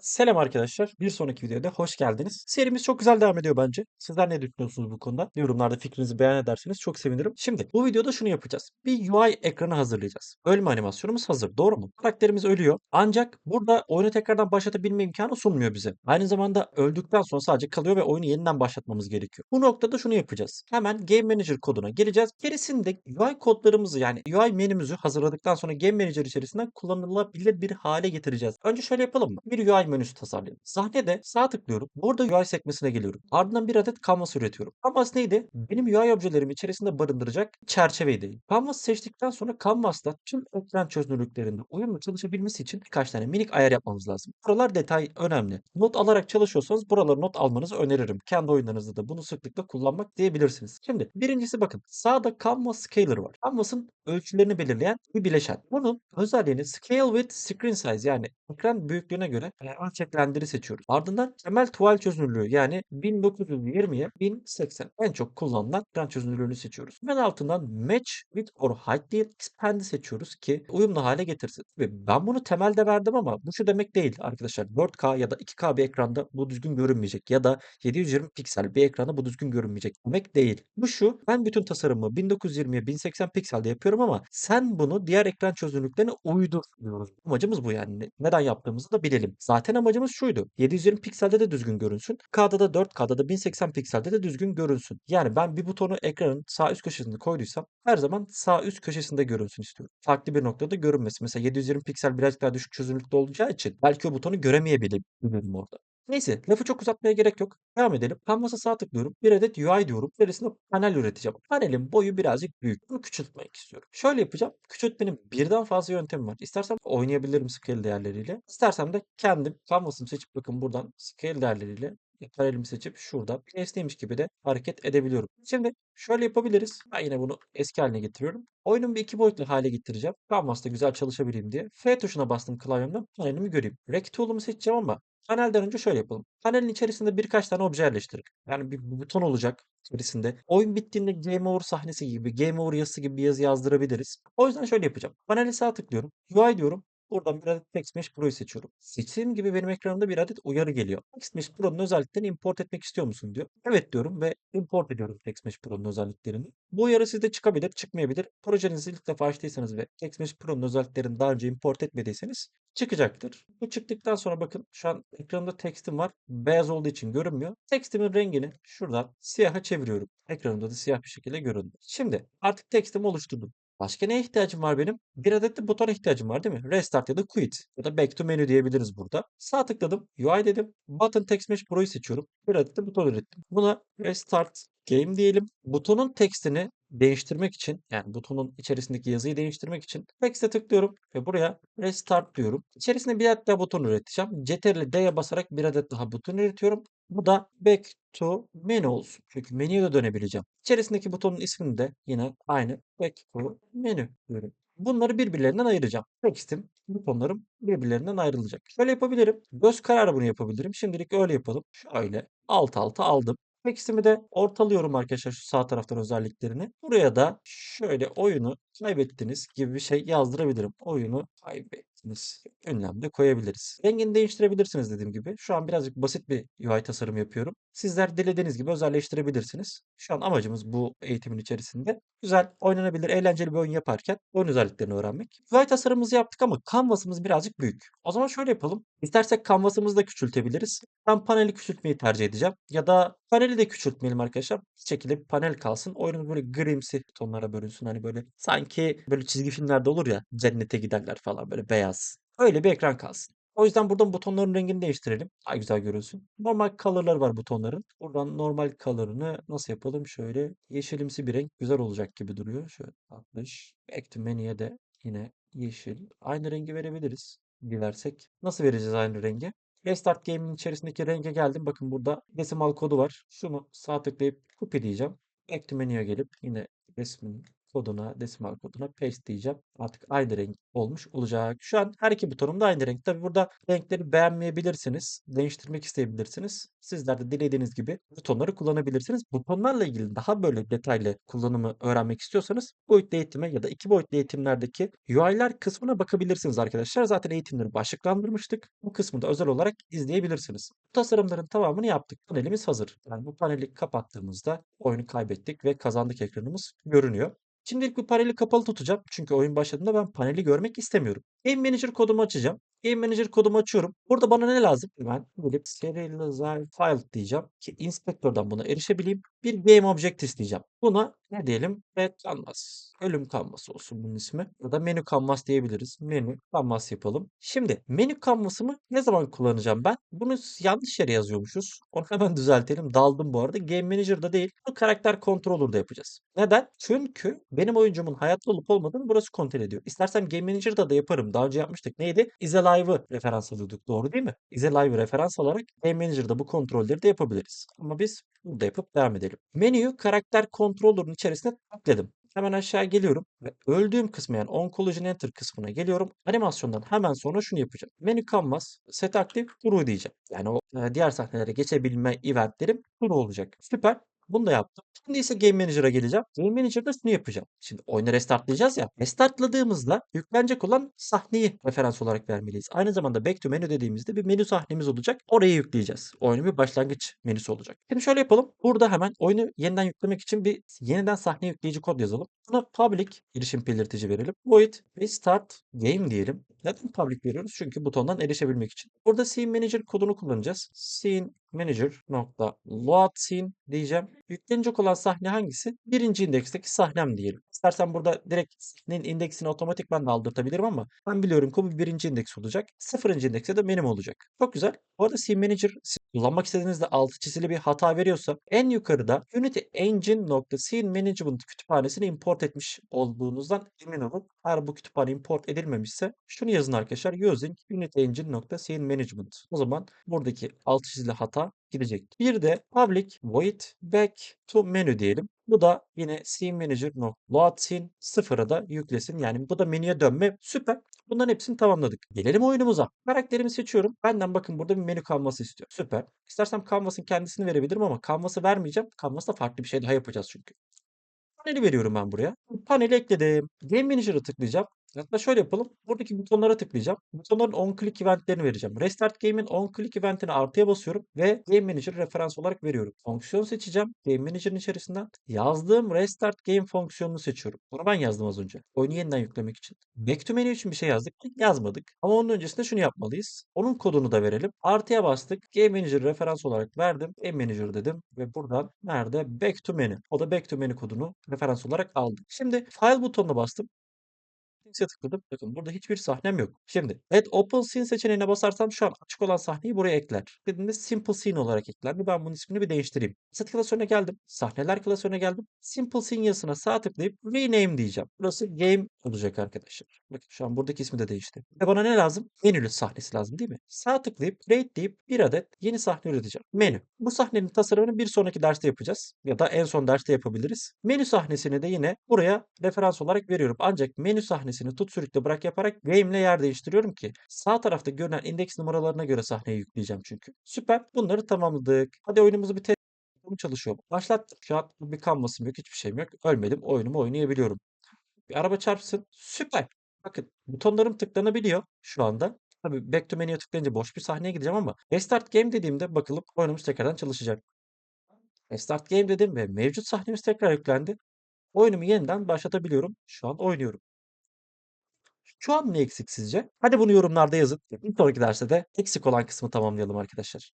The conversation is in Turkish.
Selam arkadaşlar. Bir sonraki videoda hoş geldiniz. Serimiz çok güzel devam ediyor bence. Sizler ne düşünüyorsunuz bu konuda? Yorumlarda fikrinizi beyan ederseniz çok sevinirim. Şimdi bu videoda şunu yapacağız. Bir UI ekranı hazırlayacağız. Ölme animasyonumuz hazır. Doğru mu? Karakterimiz ölüyor. Ancak burada oyunu tekrardan başlatabilme imkanı sunmuyor bize. Aynı zamanda öldükten sonra sadece kalıyor ve oyunu yeniden başlatmamız gerekiyor. Bu noktada şunu yapacağız. Hemen Game Manager koduna geleceğiz. Gerisinde UI kodlarımızı yani UI menümüzü hazırladıktan sonra Game Manager içerisinden kullanılabilir bir hale getireceğiz. Önce şöyle yapalım mı? Bir UI menüsü tasarlayalım. Sahnede sağ tıklıyorum. Burada UI sekmesine geliyorum. Ardından bir adet canvas üretiyorum. Canvas neydi? Benim UI objelerimi içerisinde barındıracak çerçeveydi. Canvas seçtikten sonra Canvas'ta tüm ekran çözünürlüklerinde uyumlu çalışabilmesi için birkaç tane minik ayar yapmamız lazım. Buralar detay önemli. Not alarak çalışıyorsanız buraları not almanızı öneririm. Kendi oyunlarınızda da bunu sıklıkla kullanmak diyebilirsiniz. Şimdi birincisi bakın. Sağda Canvas Scaler var. Canvas'ın ölçülerini belirleyen bir bileşen. Bunun özelliğini Scale with Screen Size yani ekran büyüklüğüne göre ölçeklendiri seçiyoruz. Ardından temel tuval çözünürlüğü yani 1920'ye 1080 en çok kullanılan ekran çözünürlüğünü seçiyoruz. Hemen altından Match with or Height değil Expand'i seçiyoruz ki uyumlu hale getirsin. Ve ben bunu temelde verdim ama bu şu demek değil arkadaşlar. 4K ya da 2K bir ekranda bu düzgün görünmeyecek ya da 720 piksel bir ekranda bu düzgün görünmeyecek demek değil. Bu şu ben bütün tasarımı 1920'ye 1080 pikselde yapıyorum ama sen bunu diğer ekran çözünürlüklerine uydur. Amacımız bu yani. Ne- Neden yaptığımızı da bilelim. Zaten amacımız şuydu. 720 pikselde de düzgün görünsün. K'da da 4K'da da 1080 pikselde de düzgün görünsün. Yani ben bir butonu ekranın sağ üst köşesinde koyduysam her zaman sağ üst köşesinde görünsün istiyorum. Farklı bir noktada görünmesin. Mesela 720 piksel birazcık daha düşük çözünürlükte olacağı için belki o butonu göremeyebilirim orada. Neyse lafı çok uzatmaya gerek yok. Devam edelim. Canvas'a sağ tıklıyorum. Bir adet UI diyorum. İçerisinde panel üreteceğim. Panelin boyu birazcık büyük. Bunu küçültmek istiyorum. Şöyle yapacağım. Küçültmenin birden fazla yöntemi var. İstersem oynayabilirim scale değerleriyle. İstersem de kendim Canvas'ımı seçip bakın buradan scale değerleriyle paralelimi seçip şurada PS'deymiş gibi de hareket edebiliyorum. Şimdi şöyle yapabiliriz. Ben yine bunu eski haline getiriyorum. Oyunun bir iki boyutlu hale getireceğim. Canvas'ta güzel çalışabileyim diye. F tuşuna bastım klavyemden panelimi göreyim. Rect tool'umu seçeceğim ama Panelden önce şöyle yapalım. Panelin içerisinde birkaç tane obje yerleştirin. Yani bir buton olacak içerisinde. Oyun bittiğinde Game Over sahnesi gibi, Game Over yazısı gibi bir yazı yazdırabiliriz. O yüzden şöyle yapacağım. Paneli sağ tıklıyorum. UI diyorum. Buradan bir adet TextMesh Pro'yu seçiyorum. Seçtiğim gibi benim ekranımda bir adet uyarı geliyor. TextMesh Pro'nun özelliklerini import etmek istiyor musun diyor. Evet diyorum ve import ediyorum TextMesh Pro'nun özelliklerini. Bu uyarı sizde çıkabilir, çıkmayabilir. Projenizi ilk defa açtıysanız ve TextMesh Pro'nun özelliklerini daha önce import etmediyseniz çıkacaktır. Bu çıktıktan sonra bakın şu an ekranımda tekstim var. Beyaz olduğu için görünmüyor. Tekstimin rengini şuradan siyaha çeviriyorum. Ekranımda da siyah bir şekilde göründü. Şimdi artık tekstimi oluşturdum. Başka neye ihtiyacım var benim? Bir adet de butona ihtiyacım var değil mi? Restart ya da quit ya da back to menu diyebiliriz burada. Sağ tıkladım. UI dedim. Button Text Mesh Pro'yu seçiyorum. Bir adet de buton ürettim. Buna restart game diyelim. Butonun tekstini değiştirmek için yani butonun içerisindeki yazıyı değiştirmek için text'e tıklıyorum ve buraya restart diyorum. İçerisinde bir adet daha buton üreteceğim. Ctrl D'ye basarak bir adet daha buton üretiyorum. Bu da back to menü olsun. Çünkü menüye de dönebileceğim. İçerisindeki butonun ismini de yine aynı back to menü diyorum. Bunları birbirlerinden ayıracağım. Text'im, butonlarım birbirlerinden ayrılacak. Şöyle yapabilirim. Göz kararı bunu yapabilirim. Şimdilik öyle yapalım. Şöyle alt alta aldım. Text'imi de ortalıyorum arkadaşlar şu sağ taraftan özelliklerini. Buraya da şöyle oyunu kaybettiniz gibi bir şey yazdırabilirim. Oyunu kaybettiniz. Ünlem de koyabiliriz. Rengini değiştirebilirsiniz dediğim gibi. Şu an birazcık basit bir UI tasarım yapıyorum. Sizler dilediğiniz gibi özelleştirebilirsiniz. Şu an amacımız bu eğitimin içerisinde güzel, oynanabilir, eğlenceli bir oyun yaparken oyun özelliklerini öğrenmek. UI tasarımımızı yaptık ama canvas'ımız birazcık büyük. O zaman şöyle yapalım. İstersek canvas'ımızı da küçültebiliriz. Ben paneli küçültmeyi tercih edeceğim. Ya da paneli de küçültmeyelim arkadaşlar. Bir şekilde bir panel kalsın. Oyunumuz böyle grimsi tonlara bölünsün. Hani böyle sanki böyle çizgi filmlerde olur ya cennete giderler falan böyle beyaz. Öyle bir ekran kalsın. O yüzden buradan butonların rengini değiştirelim. Daha güzel görünsün. Normal color'lar var butonların. Buradan normal color'ını nasıl yapalım? Şöyle yeşilimsi bir renk güzel olacak gibi duruyor. Şöyle 60. Back to menü'ye de yine yeşil. Aynı rengi verebiliriz dilersek. Nasıl vereceğiz aynı rengi? Restart Game'in içerisindeki renge geldim. Bakın burada desimal kodu var. Şunu sağ tıklayıp copy diyeceğim. Back to menü'ye gelip yine resmin koduna, desimal koduna paste diyeceğim. Artık aynı renk olmuş olacak. Şu an her iki butonum da aynı renk. Tabi burada renkleri beğenmeyebilirsiniz. Değiştirmek isteyebilirsiniz. Sizler de dilediğiniz gibi butonları kullanabilirsiniz. Butonlarla ilgili daha böyle detaylı kullanımı öğrenmek istiyorsanız boyutlu eğitime ya da iki boyutlu eğitimlerdeki UI'ler kısmına bakabilirsiniz arkadaşlar. Zaten eğitimleri başlıklandırmıştık. Bu kısmı da özel olarak izleyebilirsiniz. Bu tasarımların tamamını yaptık. Panelimiz hazır. Yani bu paneli kapattığımızda oyunu kaybettik ve kazandık ekranımız görünüyor. Şimdilik bu paneli kapalı tutacağım. Çünkü oyun başladığında ben paneli görmek istemiyorum. Game Manager kodumu açacağım. Game Manager kodumu açıyorum. Burada bana ne lazım? Ben gelip serialize file diyeceğim ki inspektörden buna erişebileyim. Bir game object isteyeceğim. Buna ne diyelim? Red canvas. Ölüm canvas olsun bunun ismi. Ya da menü canvas diyebiliriz. Menü canvas yapalım. Şimdi menü canvas'ımı ne zaman kullanacağım ben? Bunu yanlış yere yazıyormuşuz. Onu hemen düzeltelim. Daldım bu arada. Game Manager'da değil. Bu karakter controller'da yapacağız. Neden? Çünkü benim oyuncumun hayatta olup olmadığını burası kontrol ediyor. İstersem Game Manager'da da yaparım. Daha önce yapmıştık. Neydi? Is Alive'ı referans alıyorduk. Doğru değil mi? Is Alive'ı referans alarak Game Manager'da bu kontrolleri de yapabiliriz. Ama biz burada yapıp devam edelim. Menüyü karakter controller'ın içerisine ekledim. Hemen aşağı geliyorum ve öldüğüm kısmı yani on collision enter kısmına geliyorum. Animasyondan hemen sonra şunu yapacağım. Menü canvas set aktif true diyeceğim. Yani o e, diğer sahnelere geçebilme eventlerim true olacak. Süper. Bunu da yaptım. Şimdi ise Game Manager'a geleceğim. Game Manager'da şunu yapacağım. Şimdi oyunu restartlayacağız ya. Restartladığımızda yüklenecek olan sahneyi referans olarak vermeliyiz. Aynı zamanda back to menü dediğimizde bir menü sahnemiz olacak. Orayı yükleyeceğiz. Oyunun bir başlangıç menüsü olacak. Şimdi şöyle yapalım. Burada hemen oyunu yeniden yüklemek için bir yeniden sahne yükleyici kod yazalım. Buna public girişim belirtici verelim. Void restart game diyelim. Neden public veriyoruz? Çünkü butondan erişebilmek için. Burada scene manager kodunu kullanacağız. Scene manager nokta load scene diyeceğim. Yüklenecek olan sahne hangisi? Birinci indeksteki sahnem diyelim. İstersen burada direkt sahnenin indeksini otomatikman da aldırtabilirim ama ben biliyorum ki bu birinci indeks olacak. Sıfırıncı indekse de benim olacak. Çok güzel. Bu arada Scene Manager kullanmak istediğinizde altı çizili bir hata veriyorsa en yukarıda Unity Engine nokta Scene Management kütüphanesini import etmiş olduğunuzdan emin olun. Eğer bu kütüphane import edilmemişse şunu yazın arkadaşlar. Using Unity Engine nokta Scene Management. O zaman buradaki altı çizili hata gidecek. Bir de public void back to menu diyelim. Bu da yine scene sıfıra da yüklesin. Yani bu da menüye dönme. Süper. Bunların hepsini tamamladık. Gelelim oyunumuza. Karakterimi seçiyorum. Benden bakın burada bir menü kanvası istiyor. Süper. İstersem kanvasın kendisini verebilirim ama kanvası vermeyeceğim. Kanvasda farklı bir şey daha yapacağız çünkü. Paneli veriyorum ben buraya. Paneli ekledim. Game Manager'a tıklayacağım. Hatta şöyle yapalım. Buradaki butonlara tıklayacağım. Butonların on click eventlerini vereceğim. Restart Game'in on click eventini artıya basıyorum ve Game Manager referans olarak veriyorum. Fonksiyon seçeceğim. Game Manager'ın içerisinden yazdığım Restart Game fonksiyonunu seçiyorum. Bunu ben yazdım az önce. Oyunu yeniden yüklemek için. Back to menu için bir şey yazdık. Yazmadık. Ama onun öncesinde şunu yapmalıyız. Onun kodunu da verelim. Artıya bastık. Game Manager referans olarak verdim. Game Manager dedim ve buradan nerede? Back to menu. O da Back to menu kodunu referans olarak aldım. Şimdi File butonuna bastım. Settings tıkladım. Bakın burada hiçbir sahnem yok. Şimdi Add Open Scene seçeneğine basarsam şu an açık olan sahneyi buraya ekler. Dediğimde Simple Scene olarak eklendi. Ben bunun ismini bir değiştireyim. Set klasörüne geldim. Sahneler klasörüne geldim. Simple Scene yazısına sağ tıklayıp Rename diyeceğim. Burası Game olacak arkadaşlar. Bakın şu an buradaki ismi de değişti. Ve bana ne lazım? Menülü sahnesi lazım değil mi? Sağ tıklayıp Create deyip bir adet yeni sahne üreteceğim. Menü. Bu sahnenin tasarımını bir sonraki derste yapacağız. Ya da en son derste yapabiliriz. Menü sahnesini de yine buraya referans olarak veriyorum. Ancak menü sahnesini tut sürükle bırak yaparak game ile yer değiştiriyorum ki sağ tarafta görünen indeks numaralarına göre sahneyi yükleyeceğim çünkü. Süper. Bunları tamamladık. Hadi oyunumuzu bir test çalışıyor. Başlattım. Şu an bir kanvasım yok. Hiçbir şeyim yok. Ölmedim. Oyunumu oynayabiliyorum. Bir araba çarpsın. Süper. Bakın butonlarım tıklanabiliyor şu anda. Tabii back to menü'ye tıklayınca boş bir sahneye gideceğim ama restart game dediğimde bakalım oyunumuz tekrardan çalışacak. Restart game dedim ve mevcut sahnemiz tekrar yüklendi. Oyunumu yeniden başlatabiliyorum. Şu an oynuyorum. Şu an ne eksik sizce? Hadi bunu yorumlarda yazın. Bir sonraki derste de eksik olan kısmı tamamlayalım arkadaşlar.